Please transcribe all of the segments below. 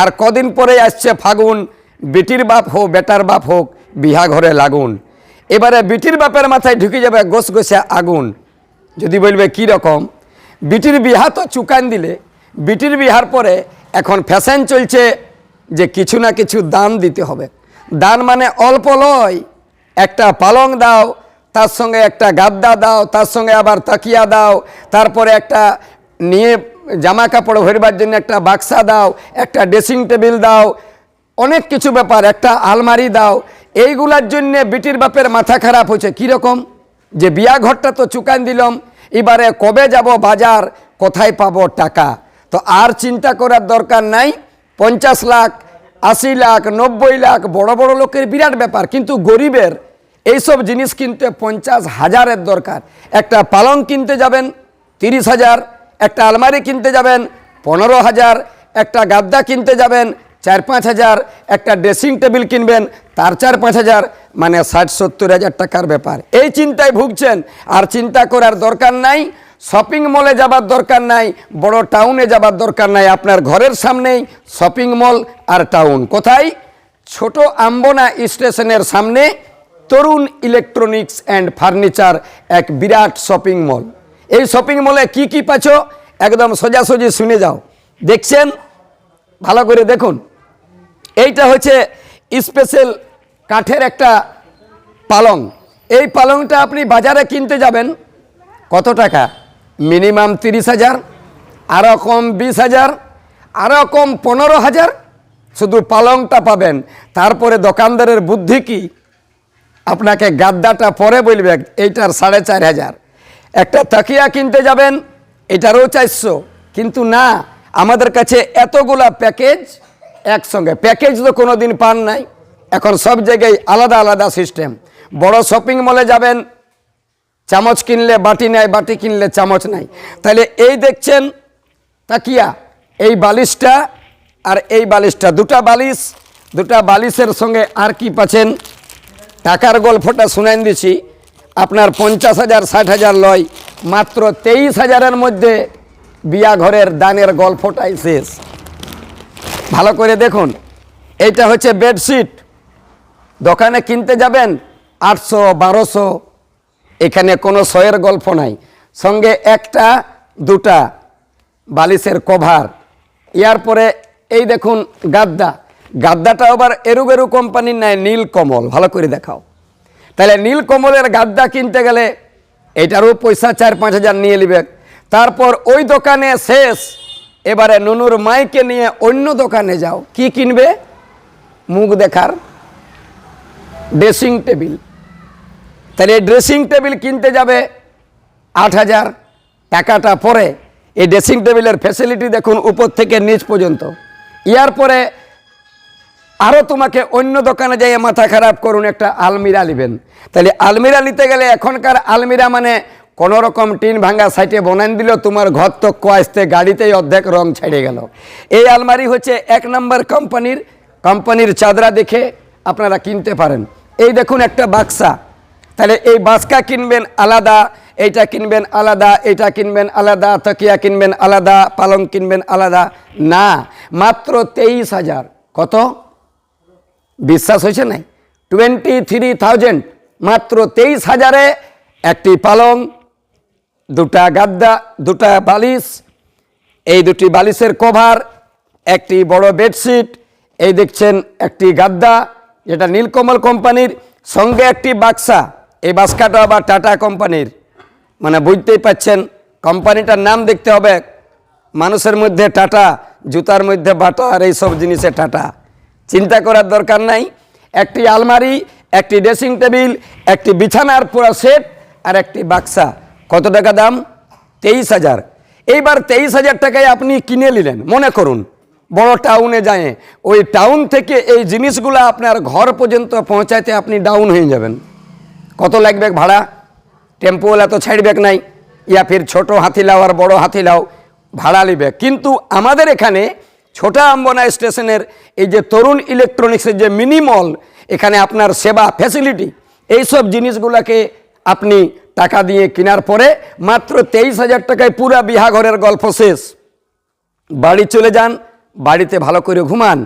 আর কদিন পরে আসছে ফাগুন, বিটির বাপ হোক, বেটার বাপ হোক, বিহা ঘরে লাগুন। এবারে বিটির বাপের মাথায় ঢুকে যাবে গোস গোসে আগুন। যদি বলবে কি রকম? বিটির বিহা তো চুকান দিলে, বিটির বিহার পরে এখন ফ্যাশন চলছে যে কিছু না কিছু দান দিতে হবে। দান মানে অল্প লয়, একটা পালং দাও, তার সঙ্গে একটা গাদ্দা দাও, তার সঙ্গে আবার তাকিয়া দাও, তারপরে একটা নিয়ে জামা কাপড় ভরবার জন্য একটা বাক্সা দাও, একটা ড্রেসিং টেবিল দাও, অনেক কিছু ব্যাপার, একটা আলমারি দাও, এইগুলার জন্য বিটির বাপের মাথা খারাপ হয়েছে কীরকম যে বিয়া ঘরটা তো চুকান দিলাম, এবারে কবে যাব বাজার? কোথায় পাবো টাকা? তো আর চিন্তা করার দরকার নাই। পঞ্চাশ লাখ, আশি লাখ, নব্বই লাখ, বড় বড় লোকের বিরাট ব্যাপার। কিন্তু গরিবের এইসব জিনিস কিনতে পঞ্চাশ হাজারের দরকার। একটা পালং কিনতে যাবেন, তিরিশ হাজার একটা আলমারি কিনতে যাবেন, পনেরো হাজার, একটা গাদ্দা কিনতে যাবেন, চার পাঁচ হাজার, একটা ড্রেসিং টেবিল কিনবেন, তার চার পাঁচ হাজার মানে ষাট সত্তর হাজার টাকার ব্যাপার। এই চিন্তায় ভুগছেন, আর চিন্তা করার দরকার নাই শপিং মলে যাবার দরকার নাই, বড় টাউনে যাবার দরকার নাই, আপনার ঘরের সামনেই শপিং মল আর টাউন কোথায়? ছোট আম্বনা স্টেশনের সামনে তরুণ ইলেকট্রনিক্স অ্যান্ড ফার্নিচার এক বিরাট শপিং মল এই শপিং মলে কি কি পাচ্ছ? একদম সোজাসুজি শুনে যাও। দেখছেন? ভালো করে দেখুন। এইটা হচ্ছে স্পেশাল কাঠের একটা পালং। এই পালংটা আপনি বাজারে কিনতে যাবেন। কত টাকা? মিনিমাম তিরিশ হাজার আরও কম বিশ হাজার আরও কম পনেরো হাজার। শুধু পালংটা পাবেন। তারপরে দোকানদারের বুদ্ধি কি? আপনাকে গাদ্দাটা পরে বলবে, এইটার সাড়ে চার হাজার। একটা তাকিয়া কিনতে যাবেন, এটারও চারশো। কিন্তু না, আমাদের কাছে এতগুলা প্যাকেজ একসঙ্গে। প্যাকেজ তো কোনো দিন পান নাই, এখন সব জায়গায় আলাদা আলাদা সিস্টেম। বড় শপিং মলে যাবেন, চামচ কিনলে বাটি নেয় বাটি কিনলে চামচ নাই। তাহলে এই দেখছেন তাকিয়া, এই বালিশটা আর এই বালিশটা। দুটা বালিশ, দুটা বালিশের সঙ্গে আর কি পাচ্ছেন? টাকার গল্পটা শুনাই দিছি। আপনার পঞ্চাশ হাজার, ষাট হাজার লয়। মাত্র তেইশ হাজারের মধ্যে বিয়া ঘরের দানের গল্পটাই শেষ। ভালো করে দেখুন, এইটা হচ্ছে বেডশিট। দোকানে কিনতে যাবেন আটশো, বারোশো, এখানে কোনো শয়ের গল্প নাই। সঙ্গে একটা, দুটা বালিশের কভার। ইয়ার পরে এই দেখুন গাদ্দা। গাদ্দাটা আবার এরুবেরু কোম্পানির নাই নীল কমল ভালো করে দেখাও। তাহলে নীলকমলের গাদ্দা কিনতে গেলে এটারও পয়সা চার, পাঁচ হাজার নিয়ে নেবে। তারপর ওই দোকানে শেষ। এবারে নুনুর মাইকে নিয়ে অন্য দোকানে যাও। কি কিনবে? মুখ দেখার ড্রেসিং টেবিল। তাহলে এই ড্রেসিং টেবিল কিনতে যাবে আট হাজার। টাকাটা পরে এই ড্রেসিং টেবিলের ফ্যাসিলিটি দেখুন উপর থেকে নিচ পর্যন্ত। ইয়ার পরে আরও তোমাকে অন্য দোকানে যাইয়ে মাথা খারাপ করুন একটা আলমিরা নেবেন তাহলে আলমিরা নিতে গেলে এখনকার আলমিরা মানে কোনো রকম টিন ভাঙা সাইটে বনান দিল, তোমার ঘর তো আসতে গাড়িতেই অর্ধেক রং ছেড়ে গেল। এই আলমারি হচ্ছে এক নম্বর কোম্পানির কোম্পানির চাদরা দেখে আপনারা কিনতে পারেন। এই দেখুন একটা বাক্সা। তাহলে এই বাসকা কিনবেন আলাদা, এইটা কিনবেন আলাদা, এইটা কিনবেন আলাদা, তকিয়া কিনবেন আলাদা, পালং কিনবেন আলাদা। না, মাত্র তেইশ হাজার। কত? বিশ্বাস হয়েছে নাই? টোয়েন্টি থ্রি থাউজেন্ড মাত্র তেইশ হাজারে একটি পালং, দুটা গাদ্দা, দুটা বালিশ, এই দুটি বালিশের কভার, একটি বড় বেডশিট, এই দেখছেন একটি গাদ্দা, যেটা নীলকমল কোম্পানির সঙ্গে একটি বাক্সা, এই বাক্সাটা আবার টাটা কোম্পানির। মানে বুঝতেই পাচ্ছেন, কোম্পানিটার নাম দেখতে হবে, মানুষের মধ্যে টাটা, জুতার মধ্যে বাটা, আর এইসব জিনিসে টাটা। চিন্তা করার দরকার নাই। একটি আলমারি, একটি ড্রেসিং টেবিল, একটি বিছানার পুরো সেট আর একটি বাক্সা। কত টাকা দাম? তেইশ হাজার। এইবার তেইশ হাজার টাকায় আপনি কিনে নিলেন। মনে করুন, বড় টাউনে যায়, ওই টাউন থেকে এই জিনিসগুলো আপনার ঘর পর্যন্ত পৌঁছাইতে আপনি ডাউন হয়ে যাবেন। কত লাগবে ভাড়া? টেম্পোওয়ালা তো ছাড়বেক নাই। ইয়া ফির ছোট হাতি লাও আর বড় হাতি লাও, ভাড়া নিবে। কিন্তু আমাদের এখানে ছোটা আম্বনা স্টেশনের এই যে তরুণ ইলেকট্রনিক্সের যে মিনি মল এখানে আপনার সেবা ফ্যাসিলিটি এইসব জিনিসগুলোকে আপনি টাকা দিয়ে কেনার পরে মাত্র তেইশ হাজার টাকায় পুরা বিহাঘরের গল্প শেষ। বাড়ি চলে যান, বাড়িতে ভালো করে ঘুমান।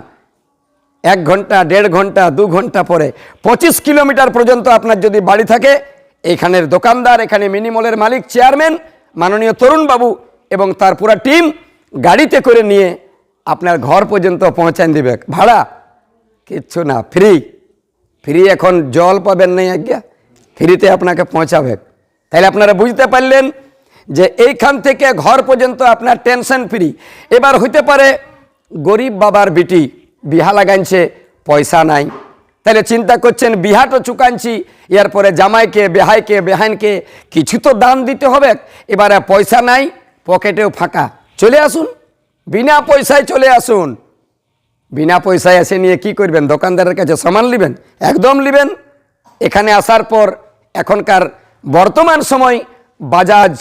এক ঘণ্টা, দেড় ঘণ্টা, দু ঘণ্টা পরে পঁচিশ কিলোমিটার পর্যন্ত আপনার যদি বাড়ি থাকে, এখানের দোকানদার, এখানে মিনিমলের মালিক চেয়ারম্যান মাননীয় তরুণবাবু এবং তার পুরা টিম গাড়িতে করে নিয়ে আপনার ঘর পর্যন্ত পৌঁছান দিবে। ভাড়া? কিচ্ছু না, ফ্রি। ফ্রি এখন জল পাবেন নাই আজ্ঞা। ফ্রিতে আপনাকে পৌঁছাবে। তাহলে আপনারা বুঝতে পারলেন যে এইখান থেকে ঘর পর্যন্ত আপনার টেনশন ফ্রি। এবার হইতে পারে গরিব বাবার বিটি, বিহা লাগাইছে পয়সা নাই। তাহলে চিন্তা করছেন, বিহাটো চুকানছি, এরপরে জামাইকে, বেহাইকে, বেহাইনকে কিছু তো দান দিতে হবে। এবারে পয়সা নাই, পকেটেও ফাঁকা। চলে আসুন। বিনা পয়সায় চলে আসুন। বিনা পয়সায় এসে নিয়ে কি করবেন? দোকানদারের কাছে সামান নেবেন একদম নেবেন এখানে আসার পর এখনকার বর্তমান সময় বাজাজ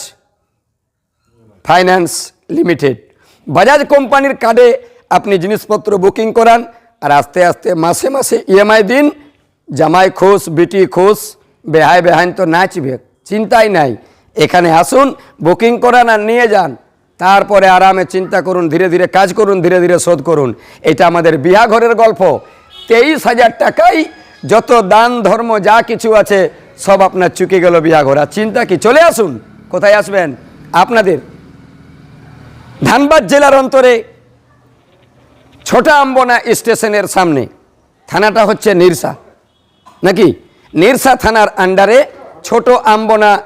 ফাইন্যান্স লিমিটেড। বাজাজ কোম্পানির কার্ডে আপনি জিনিসপত্র বুকিং করান আর আস্তে আস্তে মাসে মাসে ইএমআই দিন। জামাই খুশ বিটি খুশ বেহাই বেহাইন তো নাচবে, চিন্তাই নাই। এখানে আসুন, বুকিং করান আর নিয়ে যান। তারপরে আরামে চিন্তা করুন, ধীরে ধীরে কাজ করুন, ধীরে ধীরে শোধ করুন। এটা আমাদের বিয়া ঘরের গল্প। তেইশ হাজার টাকাই যত দান, ধর্ম, যা কিছু আছে, সব আপনার চুকে গেল বিয়া ঘর আর চিন্তা কি? চলে আসুন। কোথায় আসবেন? আপনাদের ধানবাদ জেলার অন্তরে ছোটা আম্বনা স্টেশনের সামনে। থানাটা হচ্ছে নিরসা। নাকি? নিরসা থানার আন্ডারে ছোট আম্বনা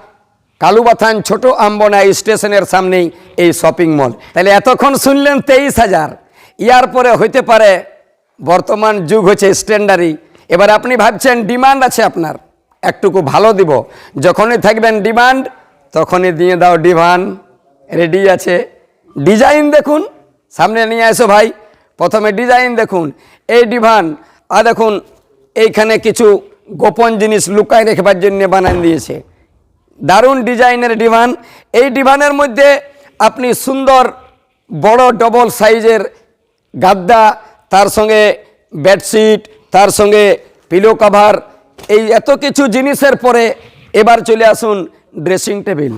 কালুবাথান ছোট আম্বনা স্টেশনের সামনেই এই শপিং মল। তাহলে এতক্ষণ শুনলেন তেইশ হাজার। ইয়ার পরে হইতে পারে বর্তমান যুগ হচ্ছে স্ট্যান্ডারি। এবার আপনি ভাবছেন, ডিমান্ড আছে আপনার। একটুকু ভালো দিব। যখনই থাকবেন ডিমান্ড, তখনই দিয়ে দাও ডিভান। রেডি আছে। ডিজাইন দেখুন। সামনে নিয়ে আসো ভাই। প্রথমে ডিজাইন দেখুন। এই ডিভান, আর দেখুন, এইখানে কিছু গোপন জিনিস লুকায় রেখবার জন্য বানান দিয়েছে। দারুণ ডিজাইনের ডিভান। এই ডিভানের মধ্যে আপনি সুন্দর বড় ডবল সাইজের গাদ্দা, তার সঙ্গে বেডশিট তার সঙ্গে পিলো কভার এই এত কিছু জিনিসের পরে এবার চলে আসুন ড্রেসিং টেবিল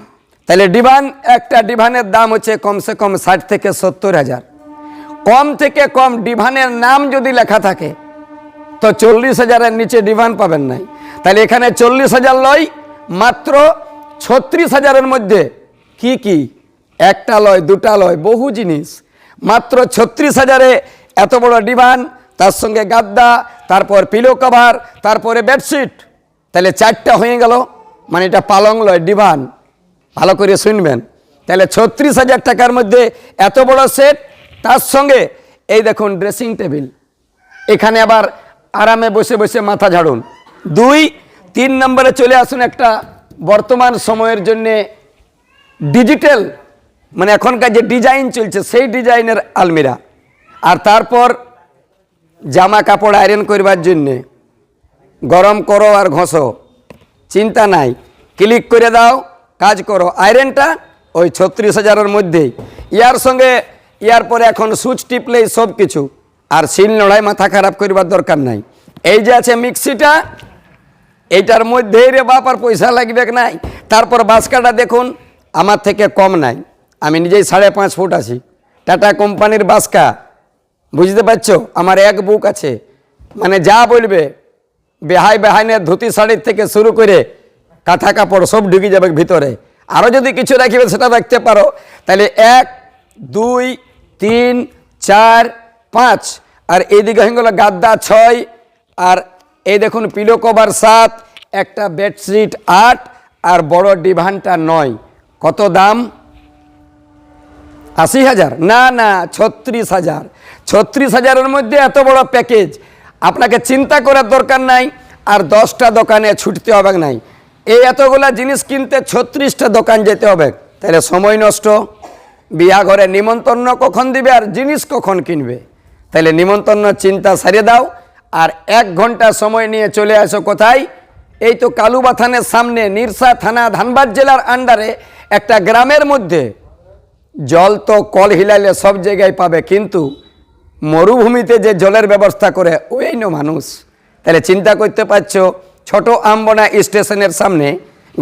তাহলে ডিভান, একটা ডিভানের দাম হচ্ছে কমসে কম ষাট থেকে সত্তর হাজার। কম থেকে কম ডিভানের নাম যদি লেখা থাকে, তো চল্লিশ হাজারের নিচে ডিভান পাবেন নাই। তাহলে এখানে চল্লিশ হাজার লয় মাত্র ছত্রিশ হাজারের মধ্যে কি কি? একটা লয়, দুটা লয়, বহু জিনিস। মাত্র ছত্রিশ হাজারে এত বড় ডিভান তার সঙ্গে গাদ্দা, তারপর পিলো কভার তারপরে বেডশিট তাহলে চারটা হয়ে গেল মানে এটা পালং লয় ডিভান ভালো করে শুনবেন। তাহলে ছত্রিশ হাজার টাকার মধ্যে এত বড় সেট তার সঙ্গে এই দেখুন ড্রেসিং টেবিল এখানে আবার আরামে বসে বসে মাথা ঝাড়ুন। দুই, তিন নম্বরে চলে আসুন একটা বর্তমান সময়ের জন্যে ডিজিটাল মানে এখনকার যে ডিজাইন চলছে, সেই ডিজাইনের আলমিরা। আর তারপর জামা কাপড় আয়রন করবার জন্যে গরম করো আর ঘষো, চিন্তা নাই। ক্লিক করে দাও, কাজ করো। আয়রনটা ওই ছত্রিশ হাজারের মধ্যেই। ইয়ার সঙ্গে, ইয়ার পরে এখন সুইচ টিপলেই সব কিছু আর শিল লড়াই মাথা খারাপ করবার দরকার নাই। এই যে আছে মিক্সিটা এইটার মধ্যেই রে বাপ আর পয়সা লাগবে নাই? তারপর বাসকাটা দেখুন, আমার থেকে কম নাই। আমি নিজেই সাড়ে পাঁচ ফুট আছি। টাটা কোম্পানির বাসকা, বুঝতে পারছ? আমার এক বুক আছে। মানে যা বলবে, বেহাই বেহাইনের ধুতি শাড়ির থেকে শুরু করে কাঁথা কাপড় সব ঢুকে যাবে ভিতরে। আরও যদি কিছু রাখিবে, সেটা রাখতে পারো। তাহলে এক, দুই, তিন, চার, পাঁচ। আর এইদিকে হয়ে গেল গাদ্দা ছয়, আর এই দেখুন পিলো কভার সাত, একটা বেডশিট আট, আর বড় ডিভানটা নয়। কত দাম? আশি হাজার। না না, ছত্রিশ হাজার। ছত্রিশ হাজারের মধ্যে এত বড় প্যাকেজ আপনাকে চিন্তা করার দরকার নাই, আর দশটা দোকানে ছুটতে হবে নাই। এই এতগুলা জিনিস কিনতে ছত্রিশটা দোকান যেতে হবে। তাহলে সময় নষ্ট। বিয়া ঘরে নিমন্ত্রণ কখন দিবে, আর জিনিস কখন কিনবে? তাহলে নিমন্ত্রণ চিন্তা সারিয়ে দাও। আর এক ঘণ্টা সময় নিয়ে চলে আসো কোথায়? এই তো কালুবাথানের সামনে নিরসা থানা ধানবাদ জেলার আন্ডারে একটা গ্রামের মধ্যে। জল তো কল হিলাইলে সব জায়গায় পাবে, কিন্তু মরুভূমিতে যে জলের ব্যবস্থা করে, ওই ন মানুষ। তাহলে চিন্তা করতে পারছ, ছোট আম্বনা স্টেশনের সামনে,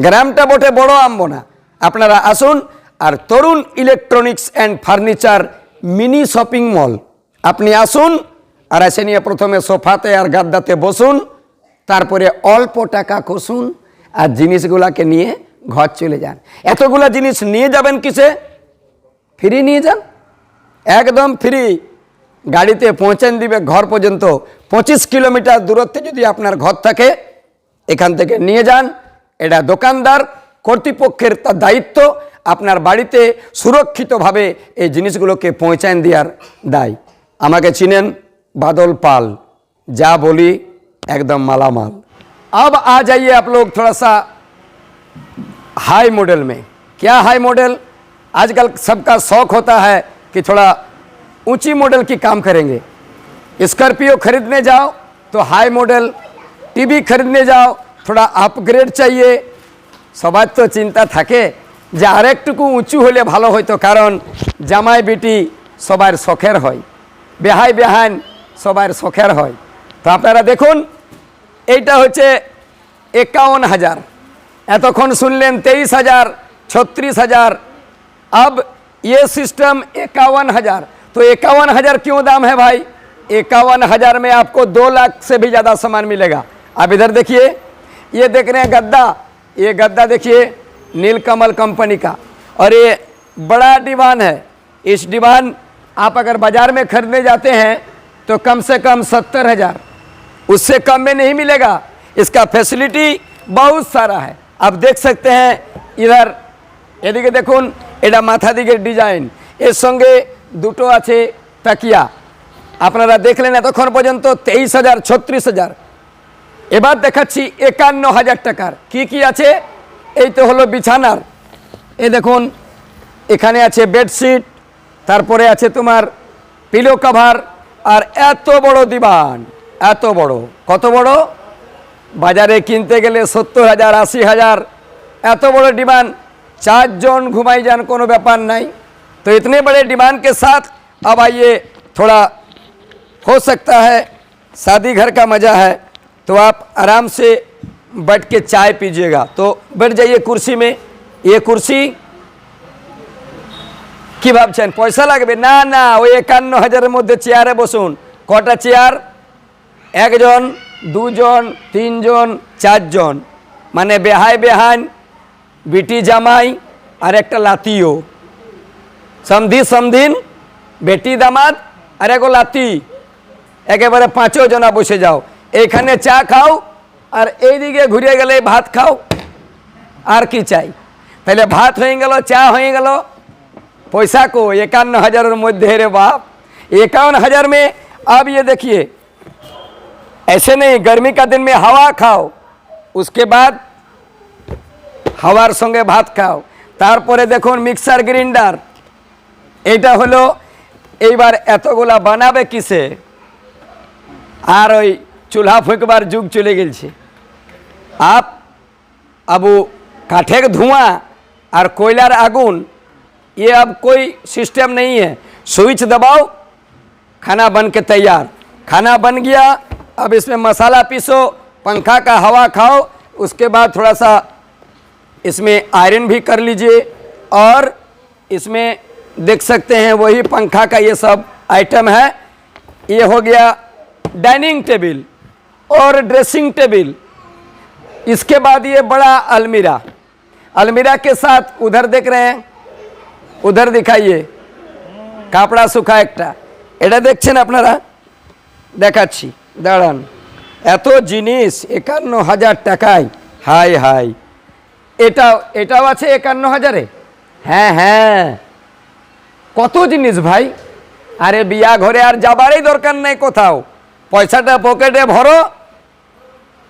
গ্রামটা বটে বড় আম্বনা। আপনারা আসুন আর Tarun electronics and furniture mini shopping mall. আপনি আসুন আর এসে নিয়ে প্রথমে সোফাতে আর গাদ্দাতে বসুন, তারপরে অল্প টাকা কষুন আর জিনিসগুলাকে নিয়ে ঘর চলে যান। এতগুলা জিনিস নিয়ে যাবেন কিসে? ফ্রি নিয়ে যান? একদম ফ্রি। গাড়িতে পৌঁছান দিবে ঘর পর্যন্ত। পঁচিশ কিলোমিটার দূরত্বে যদি আপনার ঘর থাকে, এখান থেকে নিয়ে যান। এটা দোকানদার কর্তৃপক্ষের তার দায়িত্ব। আপনার বাড়িতে সুরক্ষিতভাবে এই জিনিসগুলোকে পৌঁছান দেওয়ার দায়। আমাকে চিনেন बादल पाल जा बोली एकदम मालामाल अब आ जाइए आप लोग थोड़ा सा हाई मॉडल में क्या हाई मॉडल आजकल सबका शौक होता है कि थोड़ा ऊंची मॉडल की काम करेंगे स्कॉर्पियो खरीदने जाओ तो हाई मॉडल टीवी खरीदने जाओ थोड़ा আপগ্রেড চাইয়ে সবার তো চিন্তা থাকে যে আরেকটুকু উঁচু হলে ভালো হইতো কারণ জামাই বেটি সবার শখের হয় বেহাই বেহান সবার শখের হয় তো আপনারা দেখুন এইটা হচ্ছে একাউন হাজার এতক্ষণ শুনলেন তেইশ হাজার ছত্রিশ হাজার अब ये सिस्टम इक्यावन हजार तो इक्यावन हजार क्यों दाम है भाई इक्यावन हजार में आपको दो लाख से भी ज़्यादा सामान मिलेगा आप इधर देखिए ये देख रहे हैं गद्दा ये गद्दा देखिए नीलकमल कंपनी का और ये बड़ा डिवान है इस डिवान आप अगर बाज़ार में खरीदने जाते हैं तो कम से कम सत्तर हजार उससे कम में नहीं मिलेगा इसका फैसिलिटी बहुत सारा है आप देख सकते हैं इधर এদিকে দেখুন এটা মাথা দিকের ডিজাইন এর সঙ্গে দুটো আছে তাকিয়া আপনারা দেখলেন এতক্ষণ পর্যন্ত তেইশ হাজার ছত্রিশ হাজার এবার দেখাচ্ছি একান্ন হাজার টাকার কি কি আছে এই তো হলো বিছানার এ দেখুন এখানে আছে বেডশিট তারপরে আছে তোমার পিলো কাভার আর এত বড় দিবান, এত বড়। কত বড়? বাজারে কিনতে গেলে সত্তর হাজার, আশি হাজার। এত বড় ডিমান চারজন घुमाई जान को ব্যাপার नहीं तो इतने बड़े डिमांड के साथ अब आइए थोड़ा हो सकता है शादी घर का मज़ा है तो आप आराम से बैठ के चाय पीजिएगा तो बैठ जाइए कुर्सी में ये कुर्सी কি ভাবছেন? পয়সা লাগবে? না না, ওই একান্ন হাজারের মধ্যে চেয়ারে বসুন। কটা চেয়ার একজন, দুজন, তিনজন, চারজন। মানে বেহাই বেহান, বিটি জামাই আর একটা লাতিও। সমধি সমধিন বেটি দামাদ আর এগো লাতি। একেবারে পাঁচও জনা বসে যাও। এইখানে চা খাও আর এইদিকে ঘুরে গেলে ভাত খাও। আর কি চাই? তাহলে ভাত হয়ে গেল, চা হয়ে গেল। पैसा को इक्यावन हजार मध्य रे बाप इक्यावन हजार में अब ये देखिए ऐसे नहीं गर्मी का दिन में हवा खाओ उसके बाद হাওয়ার সঙ্গে ভাত খাও তারপরে দেখুন মিক্সার গ্রাইন্ডার এইটা হলো এইবার এতগুলা বানাবে কিসে আর ওই চুলা ফুঁকবার যুগ চলে গেছে আপ আবু কাঠের ধোঁয়া আর कोयलार आगुन ये अब कोई सिस्टम नहीं है। स्विच दबाओ, खाना बन के तैयार। खाना बन गया, अब इसमें मसाला पीसो, पंखा का हवा खाओ, उसके बाद थोड़ा सा इसमें आयरन भी कर लीजिए, और इसमें देख सकते हैं वही पंखा का ये सब आइटम है। ये हो गया डाइनिंग टेबल और ड्रेसिंग टेबल इसके बाद ये बड़ा अलमीरा। अलमीरा के साथ उधर देख रहे हैं। উধার দেখাইয়ে। কাপড়া শুকা একটা। এটা দেখছেন আপনারা? দেখাচ্ছি। দাঁড়ান। এত জিনিস একান্ন হাজার টাকায়। হাই হাই এটা এটাও আছে একান্ন হাজারে? হ্যাঁ হ্যাঁ। কত জিনিস ভাই? আরে বিয়া ঘরে আর যাবারই দরকার নেই কোথাও। পয়সাটা পকেটে ভরো,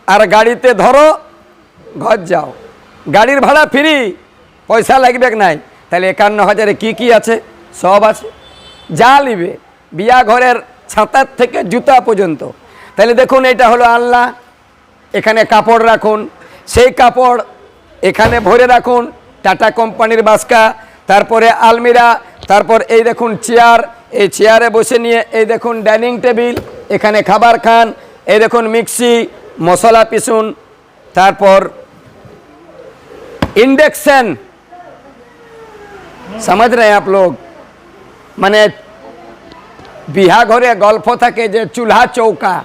আর গাড়িতে ধরো, ঘর যাও। গাড়ির ভাড়া ফ্রি, পয়সা লাগবে নাই। তাহলে একান্ন হাজারে কি কি আছে? সব আছে। যা নিবে বিয়া ঘরের ছাতার থেকে জুতা পর্যন্ত। তাহলে দেখুন, এটা হলো আল্লাহ এখানে কাপড় রাখুন। সেই কাপড় এখানে ভরে রাখুন। টাটা কোম্পানির বাসকা, তারপরে আলমিরা, তারপর এই দেখুন চেয়ার। এই চেয়ারে বসে নিয়ে এই দেখুন ডাইনিং টেবিল, এখানে খাবার খান। এই দেখুন মিক্সি, মশলা পিসুন। তারপর ইন্ডেকশন। समझ रहे हैं आप लोग? मैंने बिहा घरे गल्फो थके जो चूल्हा चौका।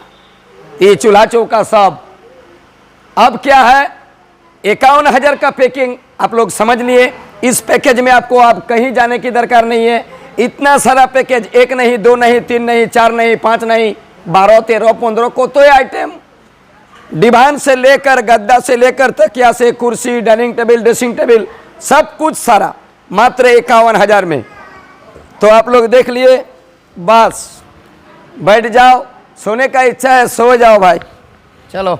ये चूल्हा चौका सब। अब क्या है? इक्यावन हज़ार का पैकिंग आप लोग समझ लिए। इस पैकेज में आपको आप कहीं जाने की दरकार नहीं है। इतना सारा पैकेज, एक नहीं, दो नहीं, तीन नहीं, चार नहीं, पाँच नहीं, बारह, तेरह, पंद्रह को तो आइटम। डिवान से लेकर, गद्दा से लेकर तकिया से, कुर्सी, डाइनिंग टेबल, ड्रेसिंग टेबल, सब कुछ सारा। मात्र इक्यावन हजार में तो आप लोग देख लिए बस बैठ जाओ सोने का इच्छा है सो जाओ भाई चलो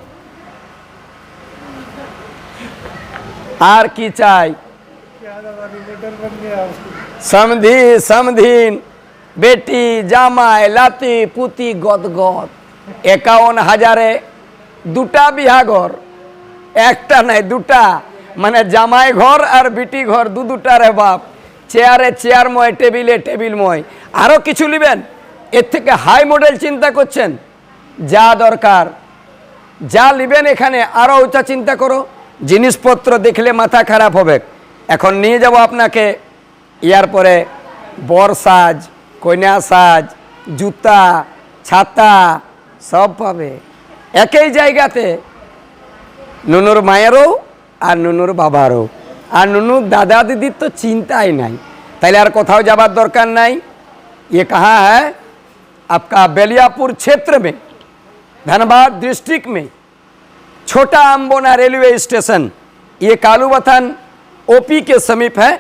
आर की चाय समधी समधीन বেটি জামাই লাতি পুতি গদ গদ একাউন হাজারে দুটা বিহা ঘর একটা নাই দুটা মানে জামাই ঘর আর বিটি ঘর, দু দুটা রে বাপ। চেয়ারে চেয়ারময় টেবিলে টেবিলময় আরও কিছু নেবেন? এর থেকে হাই মডেল চিন্তা করছেন? যা দরকার। যা নেবেন এখানে আরও উঁচা চিন্তা করো। জিনিসপত্র দেখলে মাথা খারাপ হবে। এখন নিয়ে যাব আপনাকে। ইয়ার পরে বর সাজ কন্যা সাজ, জুতা, ছাতা, সব পাবে। একই জায়গাতে। নুনুর মায়েরও আর নুনুর বাবারও আর নুনুর দাদা দিদির তো চিন্তাই নাই তাহলে আর কোথাও যাবার দরকার নাই ये कहाँ है आपका बेलियापुर क्षेत्र में धनबाद डिस्ट्रिक्ट में छोटा अम्बोना रेलवे स्टेशन ये कालूवथान ओपी के समीप है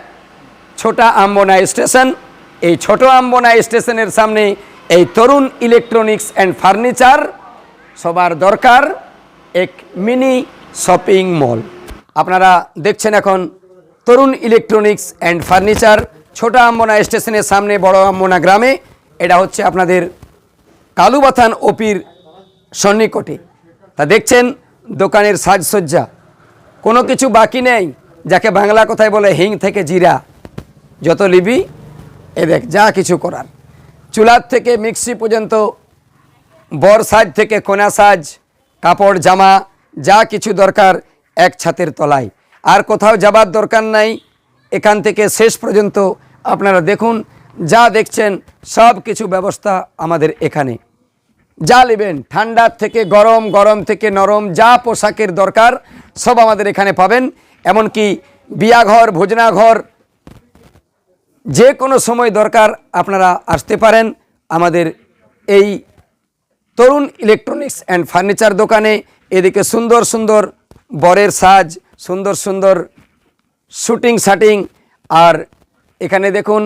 ছোটা আম্বনা স্টেশন এই ছোট আম্বনা স্টেশনের সামনে এই তরুণ ইলেকট্রনিক্স অ্যান্ড ফার্নিচার সবার দরকার এক মিনি শপিং মল আপনারা দেখছেন এখন তরুণ ইলেকট্রনিক্স অ্যান্ড ফার্নিচার, ছোট আম্বনা স্টেশনের সামনে, বড় আম্বনা গ্রামে। এটা হচ্ছে আপনাদের কালুবাথান ওপির সন্নিকটে। তা দেখছেন, দোকানের সাজসজ্জা। কোনো কিছু বাকি নেই, যাকে বাংলা কথায় বলে হিং থেকে জিরা। যত লিবি এ দেখ, যা কিছু করার। চুলার থেকে মিক্সি পর্যন্ত, বর সাজ থেকে কোনা সাজ কাপড়, জামা, যা কিছু দরকার এক ছাতের তলায়। আর কোথাও যাবার দরকার নাই। এখান থেকে শেষ পর্যন্ত আপনারা দেখুন, যা দেখছেন, সব কিছু ব্যবস্থা আমাদের এখানে। যা নেবেন, ঠান্ডার থেকে গরম গরম থেকে নরম, যা পোশাকের দরকার, সব আমাদের এখানে পাবেন। এমনকি বিয়াঘর, ভোজনাঘর, যে কোনো সময় দরকার আপনারা আসতে পারেন আমাদের এই তরুণ ইলেকট্রনিক্স অ্যান্ড ফার্নিচার দোকানে। এদিকে সুন্দর সুন্দর বরের সাজ, সুন্দর সুন্দর শুটিং, শাটিং। আর এখানে দেখুন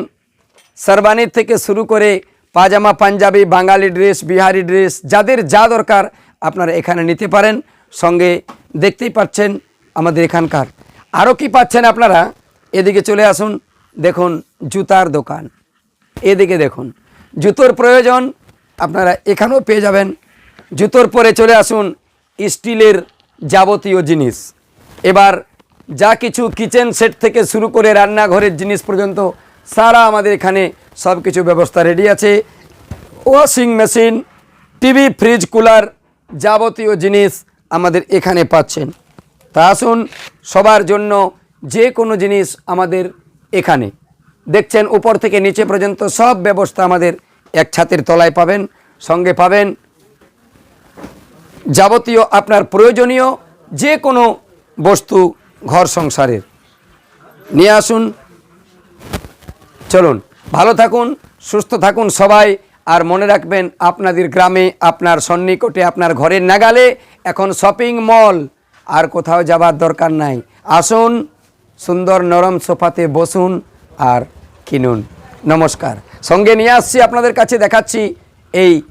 সারবানির থেকে শুরু করে পাজামা, পাঞ্জাবি, বাঙালি ড্রেস, বিহারি ড্রেস, যাদের যা দরকার আপনারা এখানে নিতে পারেন। সঙ্গে দেখতেই পাচ্ছেন আমাদের এখানকার। আরও কি পাচ্ছেন আপনারা? এদিকে চলে আসুন, দেখুন জুতার দোকান। এদিকে দেখুন, জুতোর প্রয়োজন আপনারা এখানেও পেয়ে যাবেন। জুতোর পরে চলে আসুন, স্টিলের যাবতীয় জিনিস। এবার যা কিছু কিচেন সেট থেকে শুরু করে রান্নাঘরের জিনিস পর্যন্ত সারা আমাদের এখানে সব কিছু ব্যবস্থা রেডি আছে। Washing machine, TV, fridge, cooler যাবতীয় জিনিস আমাদের এখানে পাচ্ছেন। তা আসুন, সবার জন্য যে কোনো জিনিস আমাদের এখানে। দেখছেন, উপর থেকে নিচে পর্যন্ত সব ব্যবস্থা আমাদের এক ছাতের তলায় পাবেন, সঙ্গে পাবেন যাবতীয় আপনার প্রয়োজনীয় যে কোনো বস্তু ঘর সংসারের। নিয়ে আসুন। চলুন। ভালো থাকুন, সুস্থ থাকুন সবাই, আর মনে রাখবেন আপনাদের গ্রামে, আপনার সন্নিকটে, আপনার ঘরের নাগালে এখন শপিং মল, আর কোথাও যাবার দরকার নাই। আসুন, সুন্দর নরম সোফাতে বসুন আর কিনুন। নমস্কার। সঙ্গে নিয়ে আসছি, আপনাদের কাছে দেখাচ্ছি এই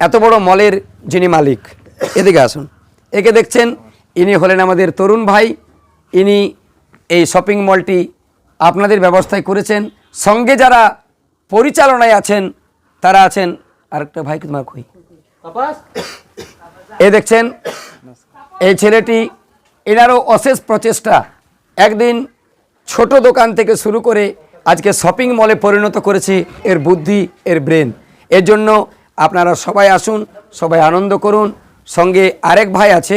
এত বড় মলের যিনি মালিক। এদিকে আসুন। একে দেখছেন ইনি হলেন আমাদের তরুণ ভাই ইনি এই শপিং মলটি আপনাদের ব্যবস্থায় করেছেন। সঙ্গে যারা পরিচালনায় আছেন তারা আছেন আরেকটা ভাই তোমার কই? এ দেখছেন এই ছেলেটি এনারও অশেষ প্রচেষ্টা। একদিন ছোট দোকান থেকে শুরু করে আজকে শপিং মলে পরিণত করেছে এর বুদ্ধি এর ব্রেন। এর জন্য আপনারা সবাই আসুন সবাই আনন্দ করুন সঙ্গে আরেক ভাই আছে।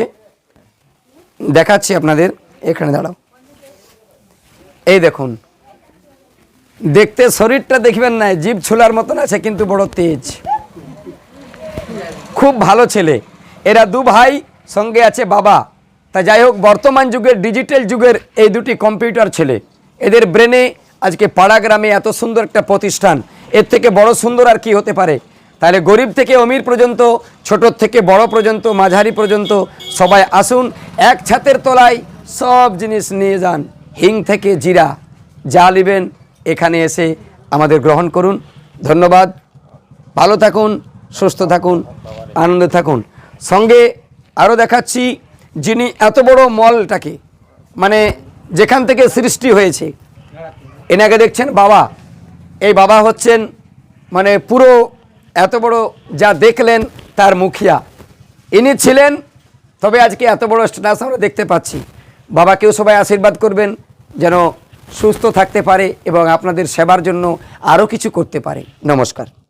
দেখাচ্ছি আপনাদের। এখানে দাঁড়াও। এই দেখুন। দেখতে শরীরটা দেখবেন না, জীব ছোলার মতন আছে, কিন্তু বড় তেজ। খুব ভালো ছেলে। এরা দু ভাই সঙ্গে আছে বাবা। তা যাই হোক, বর্তমান যুগের ডিজিটাল যুগের এই দুটি কম্পিউটার ছেলে। এদের ব্রেনে আজকে পাড়া গ্রামে এত সুন্দর একটা প্রতিষ্ঠান। এর থেকে বড় সুন্দর আর কি হতে পারে? তাহলে গরিব থেকে অমির পর্যন্ত, ছোট থেকে বড় পর্যন্ত, মাঝারি পর্যন্ত সবাই আসুন, এক ছাতের তলায় সব জিনিস নিয়ে যান। হিং থেকে জিরা যা নেবেন এখানে এসে আমাদের গ্রহণ করুন। ধন্যবাদ। ভালো থাকুন, সুস্থ থাকুন, আনন্দে থাকুন। সঙ্গে আরও দেখাচ্ছি যিনি এত বড় মলটাকে মানে যেখান থেকে সৃষ্টি হয়েছে। এনাকে দেখছেন বাবা। এই বাবা হচ্ছেন মানে পুরো এত বড় যা দেখলেন তার মুখিয়া। ইনি ছিলেন, তবে আজকে এত বড় স্ট্যাটাস আমরা দেখতে পাচ্ছি। বাবাকেও সবাই আশীর্বাদ করবেন, যেন সুস্থ থাকতে পারে এবং আপনাদের সেবার জন্য আরও কিছু করতে পারে। নমস্কার।